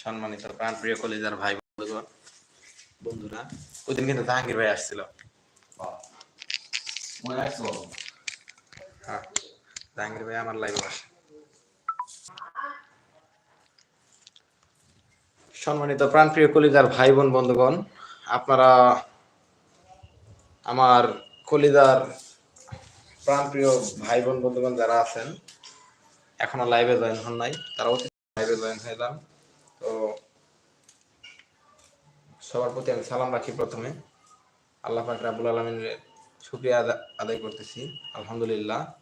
সম্মানিত প্রাণ প্রিয় কলিজার ভাই বন্ধুরা, ওই দিন কিন্তু জাহাঙ্গীর ভাই আসছিল। হ্যাঁ জাহাঙ্গীর ভাই আমার লাইভে আসে সম্মানিত প্রাণপ্রিয় কলিজার ভাই বোন বন্ধুগণ, আপনারা আমার কলিজার প্রাণপ্রিয় ভাই বোন বন্ধুগণ যারা আছেন, এখনও লাইভে জয়েন হন নাই, তারা অতি লাইভে জয়েন যান তো সবার প্রতি আমি সালাম রাখি প্রথমে। আল্লাহ পাক রাবুল আলমিনের শুক্রিয়া আদা- আদায় করতেছি, আলহামদুলিল্লাহ।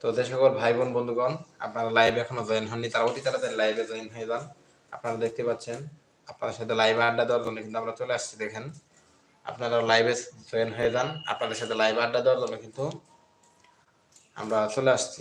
তো যে সকল ভাই বোন বন্ধুগণ, আপনারা লাইভে এখনও জয়েন হননি, তারা অতি তাড়াতাড়ি লাইভে জয়েন হয়ে যান। আপনারা দেখতে পাচ্ছেন, আপনাদের সাথে লাইভে আড্ডা দেওয়ার জন্য কিন্তু আমরা চলে আসছি, দেখেন। আপনারা লাইভে জয়েন হয়ে যান। আপনাদের সাথে লাইভ আড্ডা দেওয়ার জন্য কিন্তু আমরা চলে আসছি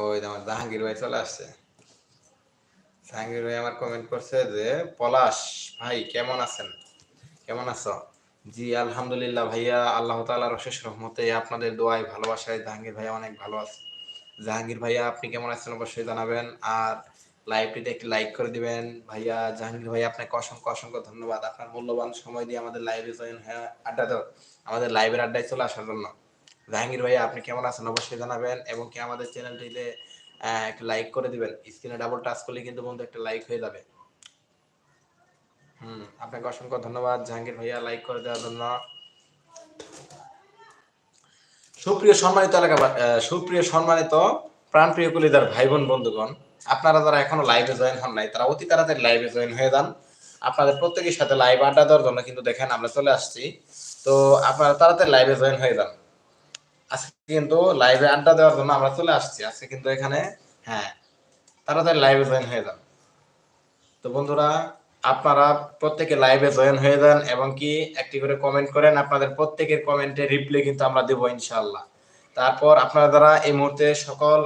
ওই যে আমার জাহাঙ্গীর ভাই চলে আসছে। জাহাঙ্গীর ভাই আমার কমেন্ট করছে যে, পলাশ ভাই, কেমন আছেন? কেমন আছো? জি, আলহামদুলিল্লাহ ভাইয়া, আল্লাহ তাআলার অশেষ রহমতে আপনাদের দোয়ায়, ভালোবাসায় জাহাঙ্গীর ভাইয়া অনেক ভালো আছে। জাহাঙ্গীর ভাইয়া, আপনি কেমন আছেন অবশ্যই জানাবেন। আর লাইভটিতে একটি লাইক করে দিবেন। ভাইয়া, জাহাঙ্গীর ভাইয়া, আপনাকে অসংখ্য অসংখ্য ধন্যবাদ। আপনার মূল্যবান সময় দিয়ে আমাদের লাইভে জয়েন হয়ে আড্ডা দাও আমাদের লাইভের আড্ডায় চলে আসার জন্য। জাহাঙ্গীর ভাইয়া, আপনি কেমন আছেন অবশ্যই জানাবেন। এবং কি আমাদের চ্যানেলটিতে একটা লাইক করে দিবেন। স্ক্রিনে ডাবল টাচ করলে কিন্তু বন্ধু একটা লাইক হয়ে যাবে। হুম, আপনাকে অসংখ্য ধন্যবাদ জাহাঙ্গীর ভাইয়া লাইক করে দেওয়ার জন্য। সুপ্রিয় সম্মানিত এলাকা সুপ্রিয় সম্মানিত প্রাণপ্রিয় কলিদার ভাই বোন বন্ধুগণ, আপনারা যারা এখনও লাইভে জয়েন হন নাই, তারা অতি তাড়াতাড়ি লাইভে জয়েন হয়ে যান। আপনাদের প্রত্যেকের সাথে লাইভ আড্ডা দেওয়ার জন্য কিন্তু দেখেন আমরা চলে আসছি। তো আপনারা তাড়াতাড়ি লাইভে জয়েন হয়ে যান। আজকে কিন্তু লাইভে আড্ডা দেওয়ার জন্য আমরা চলে আসছি। আজকে কিন্তু এখানে হ্যাঁ তাড়াতাড়ি লাইভে জয়েন হয়ে যান। তো বন্ধুরা, আপনারা প্রত্যেকে লাইভে জয়েন হয়ে যান এবং কি একটি করে কমেন্ট করেন, আপনাদের প্রত্যেকের কমেন্টে রিপ্লাই কিন্তু আমরা দেবো ইনশাআল্লাহ। তারপর আপনারা যারা এই মুহূর্তে সকল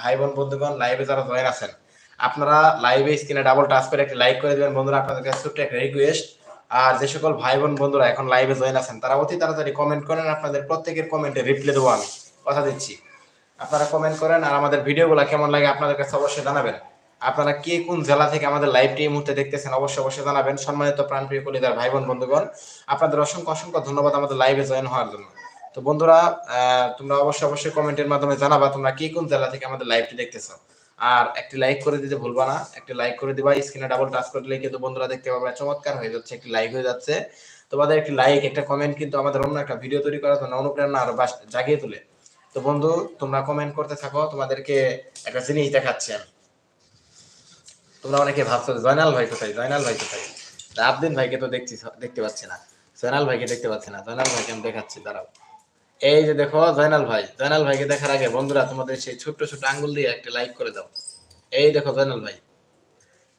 ভাই বোন বন্ধুগণ লাইভে যারা জয়েন আছেন, আপনারা লাইভে স্ক্রিনে ডাবল টাচ করে একটি লাইক করে দিবেন। বন্ধুরা, আপনাদের কাছে ছোট্ট একটা রিকোয়েস্ট আর যে সকল ভাই বোন বন্ধুরা এখন লাইভে জয়েন আছেন, তারা অতি তাড়াতাড়ি কমেন্ট করেন, আপনাদের প্রত্যেকের কমেন্টে রিপ্লাই দেবো আমি। কথা দিচ্ছি। আপনারা কমেন্ট করেন আর আমাদের ভিডিওগুলো কেমন লাগে আপনাদের কাছে অবশ্যই জানাবেন। আপনারা কে কোন জেলা থেকে আমাদের লাইভটি এই মুহূর্তে দেখতেছেন, অবশ্যই অবশ্যই জানাবেন। সম্মানিত প্রাণপ্রিয় কলিদার ভাই বোন বন্ধুগণ, আপনাদের অসংখ্য অসংখ্য ধন্যবাদ আমাদের লাইভে জয়েন হওয়ার জন্য। তো বন্ধুরা তোমরা অবশ্যই অবশ্যই কমেন্টের মাধ্যমে জানাবা তোমরা কে কোন জেলা থেকে আমাদের লাইভটি দেখতেছো। আর একটি লাইক করে দিতে ভুলবা না। একটি লাইক করে দিবা স্ক্রিনে ডাবল টাচ করলে কিন্তু বন্ধুরা দেখতে পাবে, চমৎকার হয়ে যাচ্ছে, একটি লাইক হয়ে যাচ্ছে। তোমাদের একটি লাইক একটা কমেন্ট কিন্তু আমাদের অন্য একটা ভিডিও তৈরি করার জন্য অনুপ্রেরণা আরও জাগিয়ে তোলে। তো বন্ধু, তোমরা কমেন্ট করতে থাকো, তোমাদেরকে একটা জিনিস দেখাচ্ছি আমি। তোমরা অনেকে ভাবছ, জয়নাল ভাই কোথায়? জয়নাল ভাই কোথায়? আবদিন ভাইকে তো দেখছি, দেখতে পাচ্ছি না। জয়নাল ভাইকে দেখতে পাচ্ছি না। জয়নাল ভাইকে আমি দেখাচ্ছি, দাঁড়াও। এই যে দেখো জয়নাল ভাই জয়নাল ভাইকে দেখার আগে বন্ধুরা তোমাদের সেই ছোট্ট ছোট্ট আঙ্গুল দিয়ে একটা লাইক করে দাও। এই দেখো জয়নাল ভাই।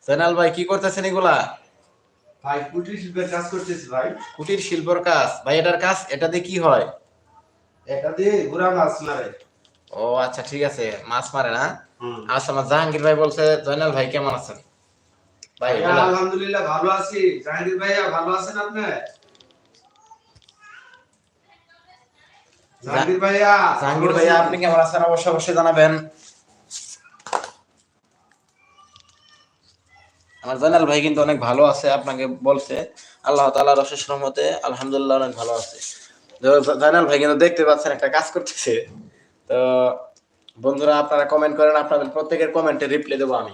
জয়নাল ভাই কি করতেছেন এগুলা? ভাই কুটির শিল্পের কাজ করতেছি ভাই। কুটির শিল্পর কাজ। ভাই এটার কাজ এটা দিয়ে কি হয়? এটা দিয়ে গুড়া মাছ মারে। ও আচ্ছা ঠিক আছে মাছ মারে না? আচ্ছা আমার জাহাঙ্গীর ভাই বলছে জয়নাল ভাই কেমন আছেন? ভাই। আলহামদুলিল্লাহ ভালো আছি। জাহাঙ্গীর ভাইয়া ভালো আছেন আপনি? জাহাঙ্গীর ভাইয়া জাহাঙ্গীর ভাইয়া আপনি কেমন আছেন? অবশ্যই অবশ্যই জানাবেন। আমার জয়নাল ভাই কিন্তু অনেক ভালো আছে আপনাকে বলছে। আল্লাহ তাআলার অশেষ রহমতে আলহামদুলিল্লাহ অনেক ভালো আছে। তো জয়নাল ভাই কিন্তু দেখতে পাচ্ছেন একটা কাজ করতেছে। তো বন্ধুরা আপনারা কমেন্ট করেন আপনাদের প্রত্যেকের কমেন্টে রিপ্লাই দেবো আমি।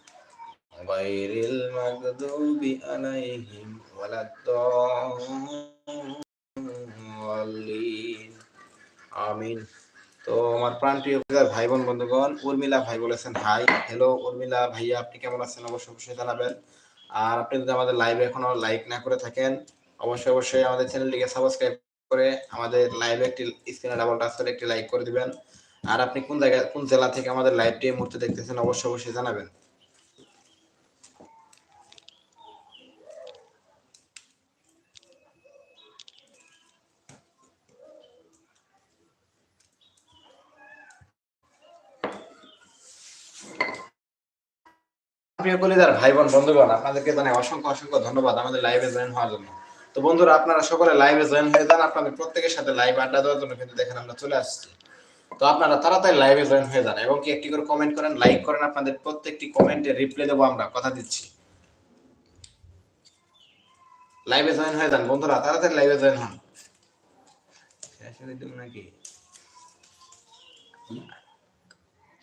غير المغضوب عليهم ولا الضالين আমিন তো আমার প্রাণপ্রিয় ভাই বোন বন্ধুগণ উর্মিলা ভাই বলেছেন হাই হ্যালো উর্মিলা ভাইয়া আপনি কেমন আছেন অবশ্যই অবশ্যই জানাবেন আর আপনি যদি আমাদের লাইভে এখনো লাইক না করে থাকেন অবশ্যই অবশ্যই আমাদের চ্যানেলটিকে সাবস্ক্রাইব করে আমাদের লাইভে একটি স্ক্রিনে ডাবল টাচ করে একটি লাইক করে দিবেন আর আপনি কোন জায়গায় কোন জেলা থেকে আমাদের লাইভটি এই মুহূর্তে দেখতেছেন অবশ্যই অবশ্যই জানাবেন ভাই বোন বন্ধুগণ, আপনাদেরকে অসংখ্য অসংখ্য ধন্যবাদ আমাদের লাইভে জয়েন হওয়ার জন্য। তো বন্ধুরা, আপনারা সকলে লাইভে জয়েন হয়ে যান, আপনাদের প্রত্যেকের সাথে লাইভ আড্ডা দেওয়ার জন্য কিন্তু দেখেন আমরা চলে আসছি। তো আপনারা তাড়াতাড়ি লাইভে জয়েন হয়ে যান এবং কি একটি করে কমেন্ট করেন লাইক করেন, আপনাদের প্রত্যেকটি কমেন্টে রিপ্লাই দেবো আমরা, কথা দিচ্ছি। লাইভে জয়েন হয়ে যান, বন্ধুরা, তাড়াতাড়ি লাইভে জয়েন হন। নাকি?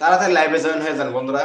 তাড়াতাড়ি লাইভে জয়েন হয়ে যান, বন্ধুরা।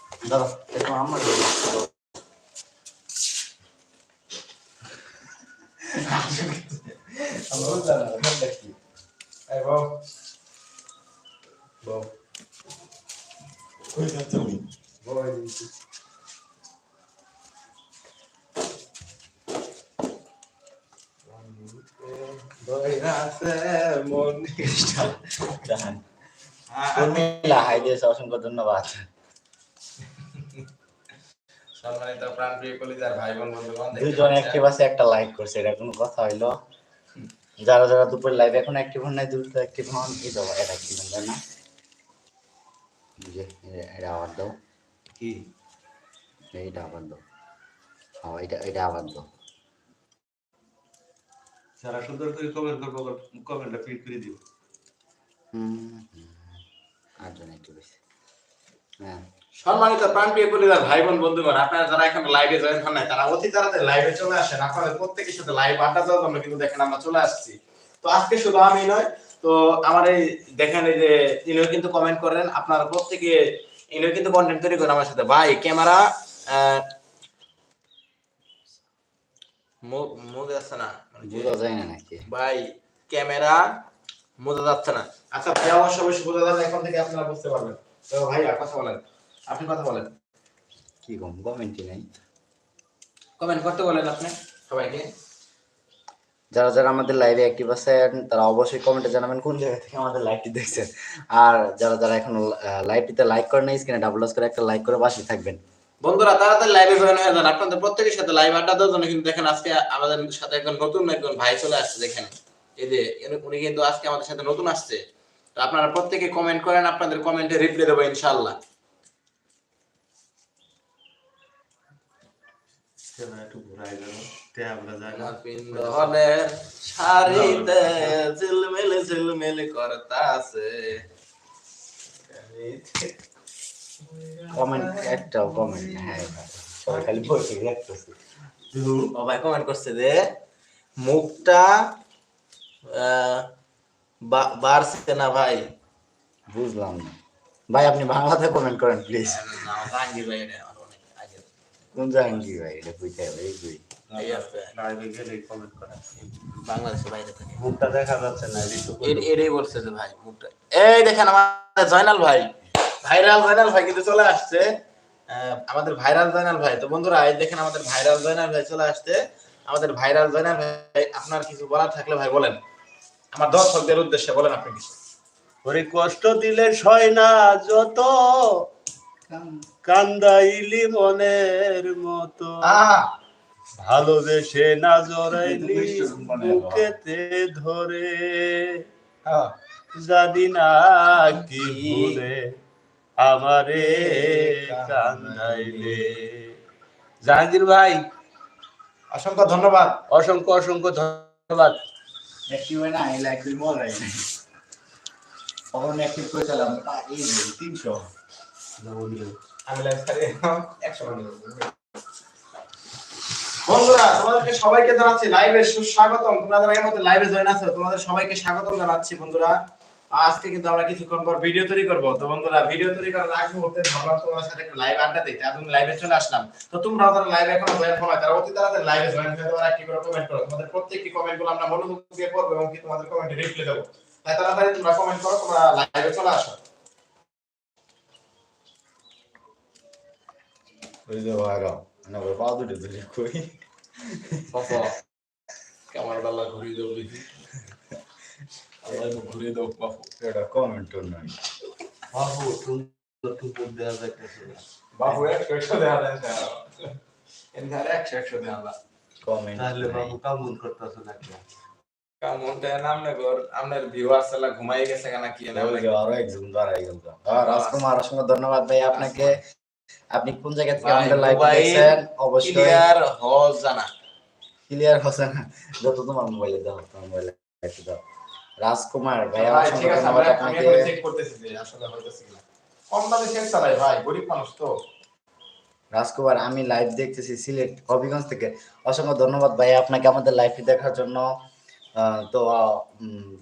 দিন এলো বসো লাগাই দাও লাগাই দিন মুখ ঘুরাও ক্যামেরা ঘুরাও যে আছে একটা কই যাও দাদা একটু আমার এই বাবু বউ কই যাচ্ছ তুমি জাহান উর্মিলা হাই দিয়েছে অসংখ্য ধন্যবাদ সম্মানিত প্রাণপ্রিয় কলিজার ভাই বোন বন্ধুগণ দুজন। অ্যাক্টিভ আছে একটা লাইক করছে এটা কোনো কথা হইল। যারা যারা দুপুর লাইভ এখন অ্যাক্টিভ হন নাই দ্রুত অ্যাক্টিভ হন। এই দাও এটা অ্যাক্টিভ হন না। যে এটা আবার দাও। কি? এইটা আবার দাও। হ্যাঁ এটা এটা আবার দাও। সারা সুন্দর করে কমেন্ট করব কমেন্টটা ফিট করে দিও। হুম আটজন অ্যাক্টিভ আছে হ্যাঁ। সম্মানিত প্রাণপ্রিয় কলিজার ভাই বোন বন্ধুগণ আপনারা যারা এখন লাইভে জয়েন হন নাই তারা অতি তাড়াতাড়ি লাইভে চলে আসেন। আপনাদের প্রত্যেকের সাথে লাইভ আড্ডা দেওয়ার জন্য কিন্তু দেখেন আমরা চলে আসছি। তো আজকে শুধু আমি নয় তো আমার এই দেখেন এই যে ইনিও কিন্তু কমেন্ট করেন আপনারা প্রত্যেকে ইনিও কিন্তু কন্টেন্ট তৈরি করেন আমার সাথে। ভাই ক্যামেরা মোদে আছে না। বোঝা যায় না নাকি? ভাই ক্যামেরা বোঝা যাচ্ছে না। আচ্ছা ভাই অবশ্য অবশ্যই বোঝা যাবে এখন থেকে আপনারা বুঝতে পারবেন। তো ভাইয়া কথা বলেন। আপনি কথা বলেন। কি কম? কমেন্টই নাই। কমেন্ট করতে বলেন আপনি সবাইকে। যারা যারা আমাদের লাইভে অ্যাক্টিভ আছেন তারা অবশ্যই কমেন্টে জানাবেন কোন জায়গা থেকে আমাদের লাইভটি দেখছেন। আর যারা যারা এখন লাইভটিতে লাইক করেন না স্ক্রিনে ডাবল করে একটা লাইক করে পাশে থাকবেন। বন্ধুরা তাড়াতাড়ি লাইভে জয়েন হয়ে যান। আপনাদের প্রত্যেকের সাথে লাইভ আড্ডা দেওয়ার জন্য কিন্তু দেখেন আজকে আমাদের সাথে একজন নতুন একজন ভাই চলে আসছে দেখেন। এই যে উনি কিন্তু আজকে আমাদের সাথে নতুন আসছে। তো আপনারা প্রত্যেকে কমেন্ট করেন আপনাদের কমেন্টে রিপ্লাই দেবো ইনশাআল্লাহ। কেন একটু ঘুরাই গেল তে আমরা যাই শাড়িতে ঝিলমিল ঝিলমিল করতাছে। কমেন্ট একটাও কমেন্ট হ্যাঁ খালি বসে দেখতেছে। ও কমেন্ট করছে যে মুখটা আহ, বা- বাড়ছে না ভাই? বুঝলাম না। ভাই আপনি বাংলাতে কমেন্ট করেন প্লিজ ভাই এটা আমার অনেক আগে। কোন জাহাঙ্গীর ভাই? এটা বুঝতে হবে এই বুঝি এই আছে, লাইভে গেলে কমেন্ট করা। বাংলাদেশের বাইরে থেকে। মুখটা দেখা যাচ্ছে না এটাই বলছে যে ভাই মুখটা এই দেখেন আমাদের জয়নাল ভাই। ভাইরাল জয়নাল ভাই কিন্তু চলে আসছে। আমাদের ভাইরাল জয়নাল ভাই। তো বন্ধুরা এই দেখেন আমাদের ভাইরাল জয়নাল ভাই চলে আসছে। আমাদের ভাইরাল জয়নাল ভাই আপনার কিছু বলার থাকলে ভাই বলেন। আমার দর্শকদের উদ্দেশ্যে বলেন আপনি কিছু। ওরে কষ্ট দিলে সয় না যত। কান্দাইলি মনের মতো। ভালোবেসে না জড়াইলি বুকেতে ধরে। আহ, জানি না কি ভুলে আমারে কান্দাইলে। জাহাঙ্গীর ভাই অসংখ্য ধন্যবাদ। অসংখ্য অসংখ্য ধন্যবাদ। অ্যাক্টিভ হয় না এলা অ্যাক্টিভ করে চালাম এই তিনশো লাইভ আমরা আড্ডা দিতে লাইভে চলে আসলাম। তো তোমরা লাইভে জয়েন অতি লাইভে জয়েন করে কমেন্ট করো। প্রত্যেকটি কমেন্টগুলো আমরা মনোযোগ এবং তোমাদের তাই তাড়াতাড়ি তোমরা কমেন্ট করো, তোমরা লাইভে চলে আসো। ওই যে ভাগা না ওই পা দুটো ধরে কই বাবা ক্যামেরাটা আল্লাহ ঘুরিয়ে দেবো দেখি আল্লাহ একটু ঘুরিয়ে দেবো বাপু এটা কমেন্ট নয় বাবু তুমি টুকুর দেওয়া যাইতেছে না। বাপু একশো একশো দেওয়া দেন এনখানে একশো একশো দেওয়া দেন কমেন্ট তাহলে বাবু কামুন করতেছে নাকি কেমন দেন আমনে গর আমনের ভিউয়ার্স এলা ঘুমাই গেছে কেন কি না আরও একজন দাঁড়াই গেল আর রাজকুমার অসংখ্য ধন্যবাদ ভাই আপনাকে আপনি কোন জায়গা থেকে আমাদের লাইভ দেখছেন? অবশ্যই। ক্লিয়ার হল জানা ক্লিয়ার হচ্ছে যত তোমার মোবাইলে দাও তোমার মোবাইলে একটু দাও। রাজকুমার ভাই আমরা আমি আপনাকে চেক করতেছি যে আসলে হইতেছে কিনা। কম দামে সেট চালাই ভাই গরিব মানুষ তো। রাজকুমার আমি লাইভ দেখতেছি সিলেট হবিগঞ্জ থেকে। অসংখ্য ধন্যবাদ ভাই আপনাকে আমাদের লাইভটি দেখার জন্য। তো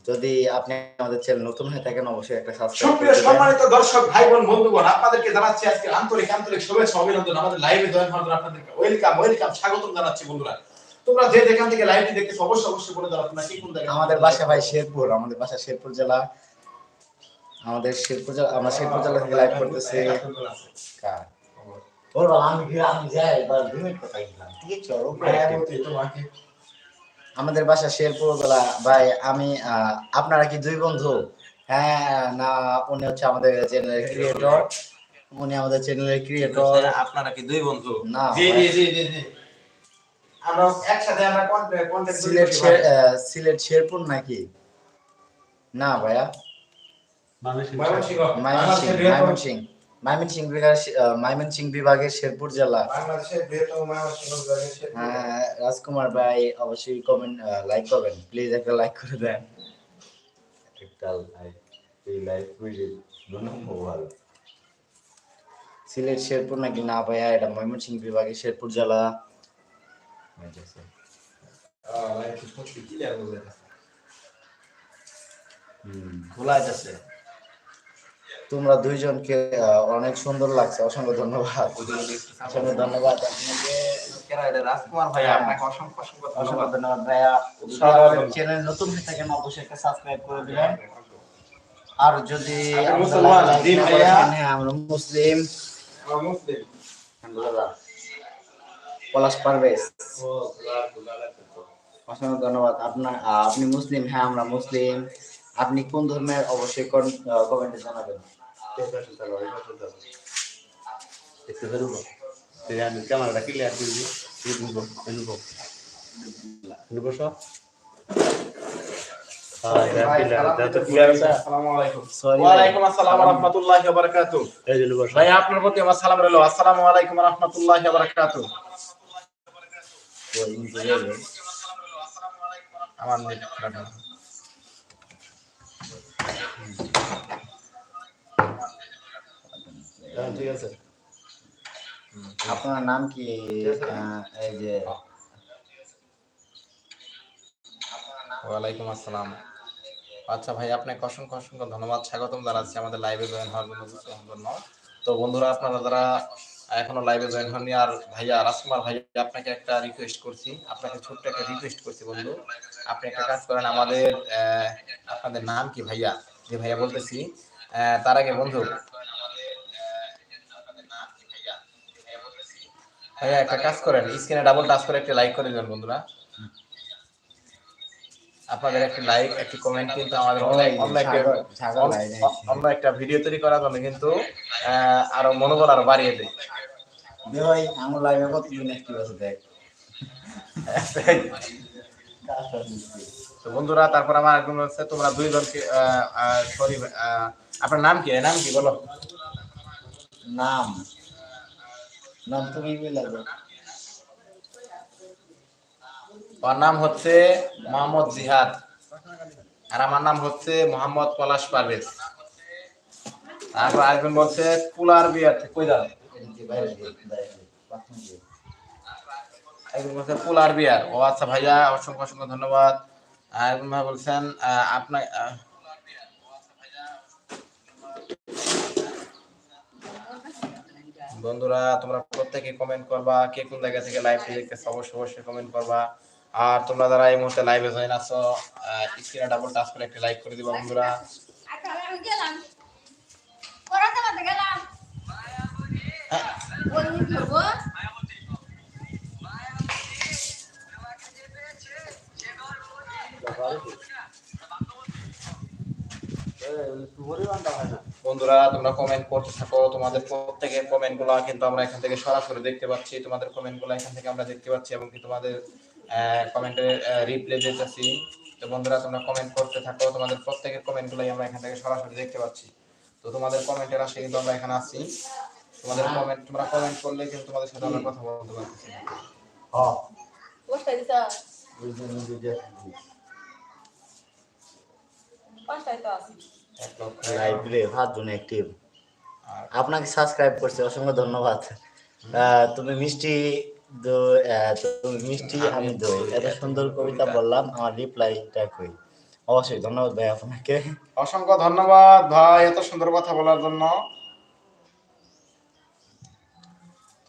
যদি আপনি আমাদের চ্যানেল নতুন হয়ে থাকেন অবশ্যই একটা সাবস্ক্রাইব সুপ্রিয় সম্মানিত দর্শক ভাই বোন বন্ধুগণ আপনাদেরকে জানাচ্ছি আজকে আন্তরিক আন্তরিক শুভেচ্ছা অভিনন্দন। আমাদের লাইভে জয়েন হওয়ার জন্য আপনাদেরকে ওয়েলকাম ওয়েলকাম স্বাগতম জানাচ্ছি বন্ধুরা। তোমরা যে যেখান থেকে লাইভটি দেখতেছো অবশ্যই অবশ্যই বলে দাও তোমরা কি কোন জায়গা আমাদের বাসা ভাই শেরপুর আমাদের বাসা শেরপুর জেলা। আমাদের শেরপুর জেলা আমরা শেরপুর জেলা থেকে লাইভ করতেছি। কার? ওর আমি আমি যাই এবার দুই মিনিট কথা বললাম। ঠিক আছে ওর উপরে তোমাকে। আমাদের বাসা শেরপুর জেলা ভাই আমি আপনারা কি দুই বন্ধু? হ্যাঁ না উনি হচ্ছে আমাদের চ্যানেলের ক্রিয়েটর উনি আমাদের চ্যানেলের ক্রিয়েটর আপনারা কি দুই বন্ধু? না জি জি জি জি আমরা একসাথে আমরা কন্টেন্ট সিলেট সিলেট শেরপুর নাকি? না ভাইয়া। ময়মনসিংহ। ময়মনসিং ময়মনসিং ময়মনসিং বিভাগের ময়মনসিং বিভাগের শেরপুর জেলা। ময়মনসিংহ। হ্যাঁ, রাজকুমার ভাই অবশ্যই কমেন্ট লাইক করবেন। প্লিজ একটা লাইক করে দেন। একটা লাইক এই লাইক করে ধন্যবাদ সিলেট শেরপুর নাকি না ভাইয়া? এটা ময়মনসিং বিভাগের শেরপুর জেলা। খোলা যাচ্ছে তোমরা দুইজনকে অনেক সুন্দর লাগছে। অসংখ্য ধন্যবাদ। অসংখ্য ধন্যবাদ। আপনাকে কেরা এটা রাজকুমার ভাই আপনাকে অসংখ্য অসংখ্য অসংখ্য ধন্যবাদ ধন্যবাদ। ভাইয়া চ্যানেল নতুন হয়ে থাকেন অবশ্যই একটা সাবস্ক্রাইব করে দিবেন। আর যদি আমরা মুসলিম। পলাশ পারভেজ। অসংখ্য ধন্যবাদ। আপনার আপনি মুসলিম? হ্যাঁ আমরা মুসলিম। আপনি কোন ধর্মের? অবশ্যই কমেন্টে জানাবেন। একটু এই আমি ক্যামেরাটা ক্লিয়ার করে দিই দুটো এই দুটো সব আপনার প্রতি আমার সালাম রইল আসসালামু আলাইকুম রাহমাতুল্লাহি। আমার ঠিক আছে। আপনার নাম কি? এই যে ওয়ালাইকুম আসসালাম। আচ্ছা ভাই আপনাকে অসংখ্য অসংখ্য ধন্যবাদ। স্বাগতম জানাচ্ছি আমাদের লাইভে জয়েন হওয়ার জন্য তো বন্ধুরা আপনারা যারা এখনও লাইভে জয়েন হননি আর ভাইয়া রাজকুমার ভাই আপনাকে একটা রিকোয়েস্ট করছি। আপনাকে ছোট্ট একটা রিকোয়েস্ট করছি বন্ধু। আপনি একটা কাজ করেন আমাদের আহ, আপনাদের নাম কি ভাইয়া? যে ভাইয়া বলতেছি আহ, তার আগে বন্ধু ভাইয়া একটা কাজ করেন স্ক্রিনে ডাবল টাচ করে একটা লাইক করে দেন বন্ধুরা। আপনাদের একটা লাইক একটি কমেন্ট কিন্তু আমাদের অন্য অন্য একটা ভিডিও তৈরি করার জন্য কিন্তু আরও মনোবল আরও বাড়িয়ে দেয়। ভাই আমার লাইভে কতদিন অ্যাক্টিভ আছে দেখ। তো বন্ধুরা তারপর আমার একজন হচ্ছে তোমরা দুইজনকে সরি আপনার নাম কি? নাম কি বলো? নাম? নাম তুমি মিলা দাও নাম হচ্ছে মোহাম্মদ জিহাদ। আর আমার নাম হচ্ছে মোহাম্মদ পলাশ পারভেজ। তারপর আরেকজন বলছে, কুলার বিয়ার কই দিয়ে। একজন বলছে, কুলার বিয়ার। ও আচ্ছা ভাইয়া, অসংখ্য অসংখ্য ধন্যবাদ। আর বলছেন আপনার বন্ধুরা তোমরা প্রত্যেকে কমেন্ট করবা কে কোন জায়গা থেকে লাইভটি দেখতেছো অবশ্যই অবশ্যই কমেন্ট করবা। আর তোমরা যারা এই মুহূর্তে লাইভে জয়েন আছো স্ক্রিনে ডাবল টাচ করে একটা লাইক করে দিবা বন্ধুরা। আচ্ছা আমি গেলাম পড়াতে বন্ধুরা তোমরা কমেন্ট করতে থাকো। তোমাদের প্রত্যেকের কমেন্টগুলো কিন্তু আমরা এখান থেকে সরাসরি দেখতে পাচ্ছি। তোমাদের কমেন্টগুলো এখান থেকে আমরা দেখতে পাচ্ছি এবং কি তোমাদের কমেন্টের রিপ্লে দিতেছি। তো বন্ধুরা তোমরা কমেন্ট করতে থাকো। তোমাদের প্রত্যেকের কমেন্ট গুলাই আমরা এখান থেকে সরাসরি দেখতে পাচ্ছি। তো তোমাদের কমেন্টের আসে কিন্তু আমরা এখানে আছি। তোমাদের কমেন্ট তোমরা কমেন্ট করলে কিন্তু তোমাদের সাথে আমরা কথা বলতে পারতেছি। হ্যাঁ, দিছ পাঁচটায় তো আছি লক্ষ পাঁচজন অ্যাক্টিভ আপনাকে সাবস্ক্রাইব করছি অসংখ্য ধন্যবাদ। তুমি মিষ্টি তুমি মিষ্টি আমি দই। এত সুন্দর কবিতা বললাম আমার রিপ্লাইটা কই? অবশ্যই ধন্যবাদ ভাই আপনাকে। অসংখ্য ধন্যবাদ ভাই এত সুন্দর কথা বলার জন্য।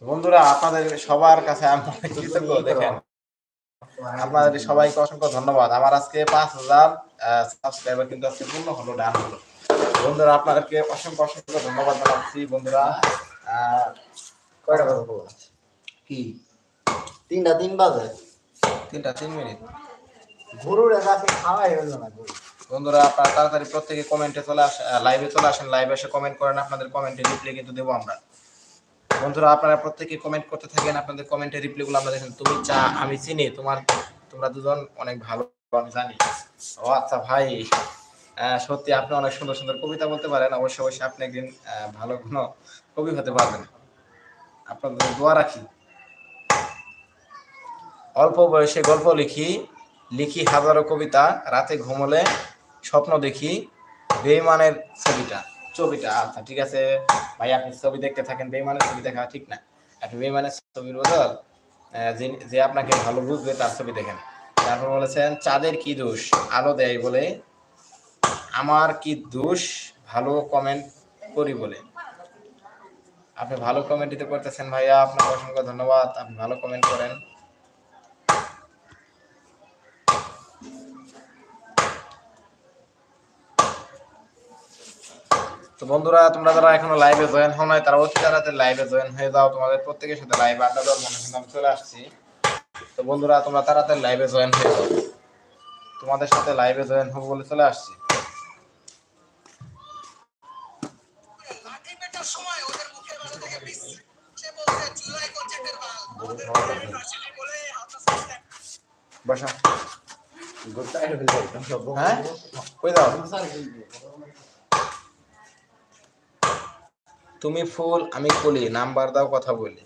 বন্ধুরা আপনাদের সবার কাছে আমি কৃতজ্ঞ দেখেন। আপনাদের সবাইকে অসংখ্য ধন্যবাদ। আমার আজকে পাঁচ হাজার সাবস্ক্রাইবার কিন্তু আজকে পূর্ণ হলো ডান হলো। বন্ধুরা আপনাদেরকে অসংখ্য অসংখ্য ধন্যবাদ জানাচ্ছি বন্ধুরা। কয়টা কথা বলব কি? তিনটা তিন বাজে। তিনটা তিন মিনিট। গরুর কাছে খাওয়াই হলো না গরু। বন্ধুরা আপনারা তাড়াতাড়ি প্রত্যেকে কমেন্টে চলে আসেন লাইভে চলে আসেন। লাইভে এসে কমেন্ট করেন আপনাদের কমেন্টে রিপ্লাই কিন্তু দেবো আমরা। বন্ধুরা, আপনারা প্রত্যেকে কমেন্ট করতে থাকেন। আপনাদের কমেন্টে রিপ্লাই গুলো আমরা দেখেন। তুমি চা, আমি চিনি, তোমার, তোমরা দুজন অনেক ভালো, আমি জানি। ও আচ্ছা ভাই সত্যি আপনি অনেক সুন্দর সুন্দর কবিতা বলতে পারেন। অবশ্যই অবশ্যই আপনি একদিন ভালো কোনো কবি হতে পারবেন। আপনাদের দোয়া রাখি। অল্প বয়সে গল্প লিখি লিখি হাজারো কবিতা, রাতে ঘুমলে স্বপ্ন দেখি, বেইমানের ছবিটা। ছবিটা আচ্ছা ঠিক আছে। ভাই, আপনি ছবি দেখতে থাকেন, বেইমানের ছবি দেখা ঠিক না। আপনি বেইমানের ছবির বদল যে- যে আপনাকে ভালো বুঝবে, তার ছবি দেখেন। তারপর বলেছেন, চাঁদের কি দোষ? আলো দেয় বলে, আমার কি দোষ? ভালো কমেন্ট করি বলে। আপনি ভালো কমেন্ট দিতে করতেছেন ভাইয়া। আপনাকে অসংখ্য ধন্যবাদ। আপনি ভালো কমেন্ট করেন। তো বন্ধুরা তোমরা যারা এখনও লাইভে জয়েন হও নাই তারা অতি তাড়াতাড়ি লাইভে জয়েন হয়ে যাও। তোমাদের প্রত্যেকের সাথে লাইভে আড্ডা দেওয়ার মনে কিন্তু আমি চলে আসছি। তো বন্ধুরা তোমরা তাড়াতাড়ি লাইভে জয়েন হয়ে যাও। তোমাদের সাথে লাইভে জয়েন হব বলে চলে আসছি। বসা। হ্যাঁ কই দাও তুমি ফুল আমি কলি নাম্বার দাও কথা বলি।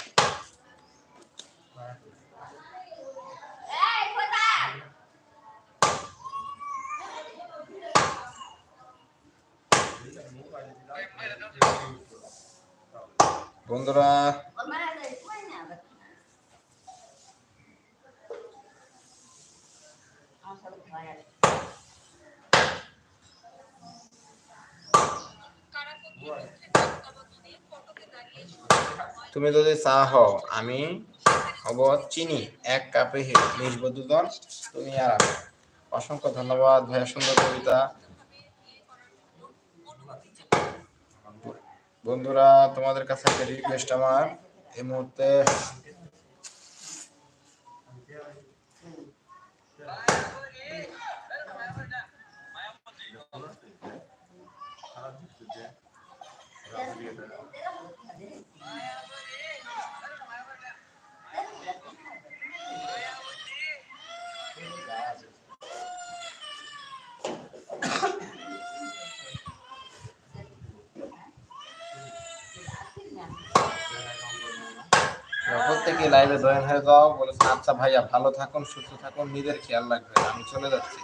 বন্ধুরা ওর মারা যায় কই না আমার সাথে ভয় আছে তুমি যদি চা হও আমি হব চিনি, এক কাপে মিশবো দুজন তুমি আর আমি। অসংখ্য ধন্যবাদ, ভাইয়া সুন্দর কবিতা। বন্ধুরা, তোমাদের কাছে একটা রিকোয়েস্ট আমার। এই মুহূর্তে প্রত্যেকে লাইভে জয়েন হয়ে যাও। বলেছেন আচ্ছা ভাইয়া, ভালো থাকুন, সুস্থ থাকুন, নিজের খেয়াল রাখবেন, আমি চলে যাচ্ছি।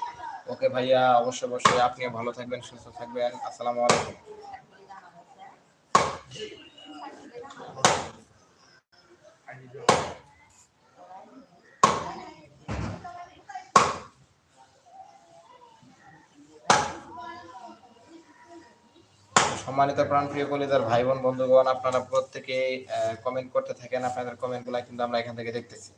ওকে ভাইয়া, অবশ্যই অবশ্যই, আপনিও ভালো থাকবেন, সুস্থ থাকবেন। আসসালামু আলাইকুম। সম্মানিত প্রাণপ্রিয় কলিদার ভাই বোন, বন্ধুগণ, আপনারা প্রত্যেকে কমেন্ট করতে থাকেন। আপনাদের কমেন্টগুলো কিন্তু আমরা এখান থেকে দেখতেছি।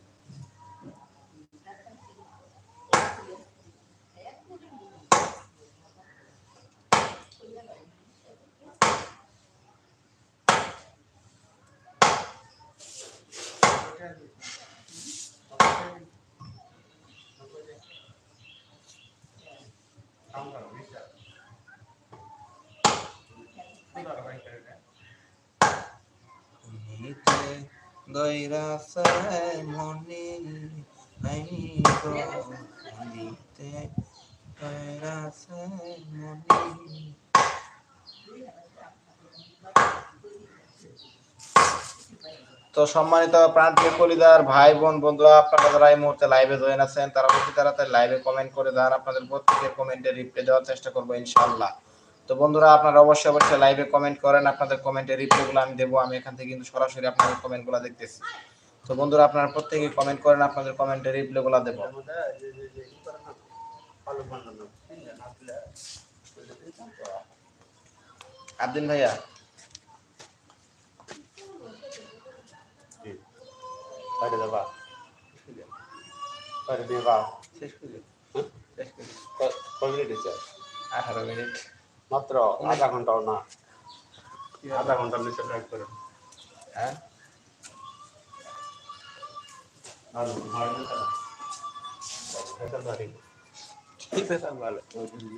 তো সম্মানিত প্রান্তীয় কলিদার ভাই বোন বন্ধুরা, আপনারা যারা এই মুহূর্তে লাইভে জয়েন আছেন, তারা অতি তাড়াতাড়ি লাইভে কমেন্ট করে দেন। আপনাদের প্রত্যেকের কমেন্টে রিপ্লাই দেওয়ার চেষ্টা করব, ইনশাআল্লাহ। তো বন্ধুরা আপনারা অবশ্যই অবশ্যই লাইভে কমেন্ট করেন আপনাদের কমেন্টের রিপ্লাইগুলো আমি দেবো আমি এখান থেকে কিন্তু সরাসরি আপনাদের কমেন্টগুলো দেখতেছি। তো বন্ধুরা আপনারা প্রত্যেকেই কমেন্ট করেন আপনাদের কমেন্টের রিপ্লাইগুলো দেবো। আদিন ভাইয়া। বাইরে যাবা বাইরে দিয়ে বা শেষ করে শেষ করে কয় মিনিট হয়েছে? আঠারো মিনিট। মাত্র আধা ঘন্টাও না। আধা ঘণ্টার নিচে ড্রাইভ করেন হ্যাঁ?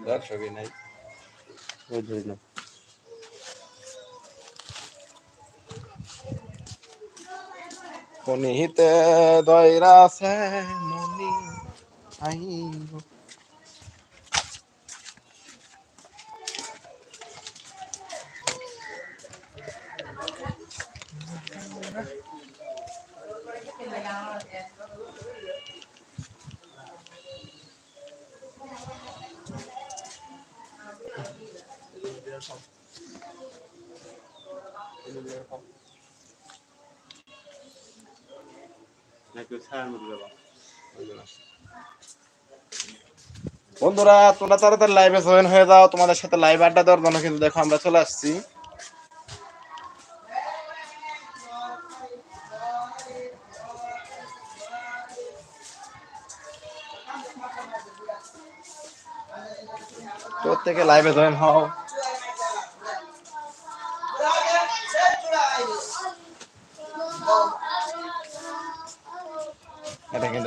দর্শকই নাই। ধরি না। কোনিতে দৈরাসে মনি আইব। যাবা বন্ধুরা তোমরা তাড়াতাড়ি লাইভে জয়েন হয়ে যাও। তোমাদের সাথে লাইভ আড্ডা দেওয়ার জন্য কিন্তু দেখো আমরা চলে আসছি। প্রত্যেকে লাইভে জয়েন হও।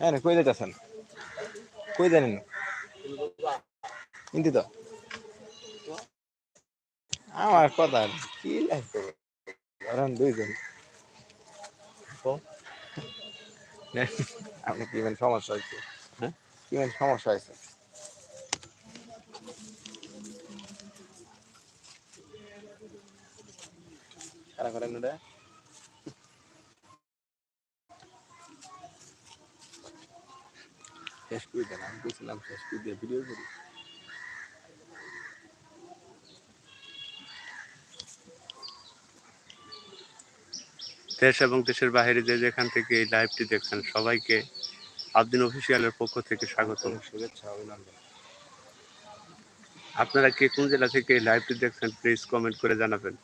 হ্যাঁ রে, কই যাইতেছেন? কই জানেন? হিন্দি তো। আমার কথা কি লাগবে? ধরেন দুইজন। আপনি কি মানে সমস্যা হয়েছে হ্যাঁ? কি মানে সমস্যা হয়েছে কারা করেন ওটা শেষ করে দেন। আমি বলছিলাম শেষ করে দিয়ে ভিডিও করি। দেশ এবং দেশের বাইরে যে যেখান থেকে এই লাইভটি দেখছেন সবাইকে আবদিন অফিসিয়ালের পক্ষ থেকে স্বাগত। শুভেচ্ছা অভিনন্দন। আপনারা কে কোন জেলা থেকে এই লাইভটি দেখছেন প্লিজ কমেন্ট করে জানাবেন।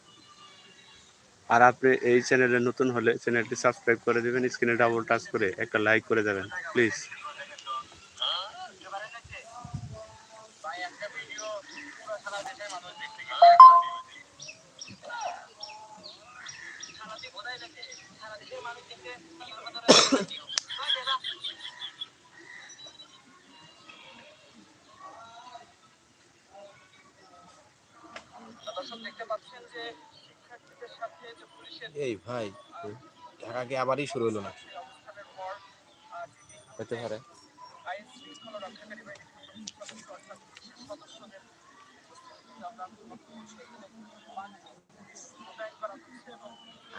আর আপনি এই চ্যানেলে নতুন হলে চ্যানেলটি সাবস্ক্রাইব করে দেবেন স্ক্রিনে ডাবল টাচ করে একটা লাইক করে দেবেন প্লিজ এই ভাই ঢাকা কি আবারই শুরু হলো না হতে পারে।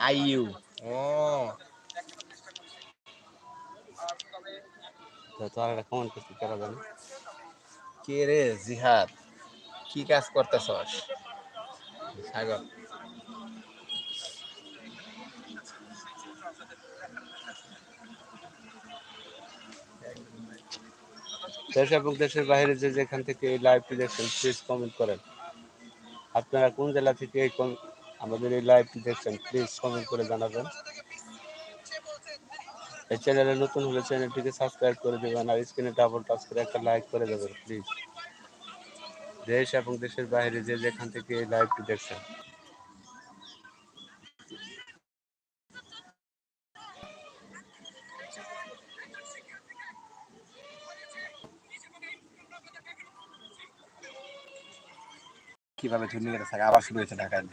আইইউ। ও। তো আর একটা কমেন্ট করতে করা যাবে কে রে জিহাদ? কি কাজ করতেছস? সাগর। দেশ এবং দেশের বাইরে যে যেখান থেকে এই লাইভটি দেখছেন প্লিজ কমেন্ট করেন। আপনারা কোন জেলা থেকে এই আমাদের এই লাইভটি দেখছেন প্লিজ কমেন্ট করে জানাবেন। এই চ্যানেলে নতুন হলে চ্যানেলটিকে সাবস্ক্রাইব করে দেবেন আর স্ক্রিনে ডাবল টাচ করে একটা লাইক করে দেবেন প্লিজ দেশ এবং দেশের বাইরে যে যেখান থেকে এই লাইভটি দেখছেন। কীভাবে ঝুলিয়ে থাকে আবার শুরু হয়েছে ঢাকায়?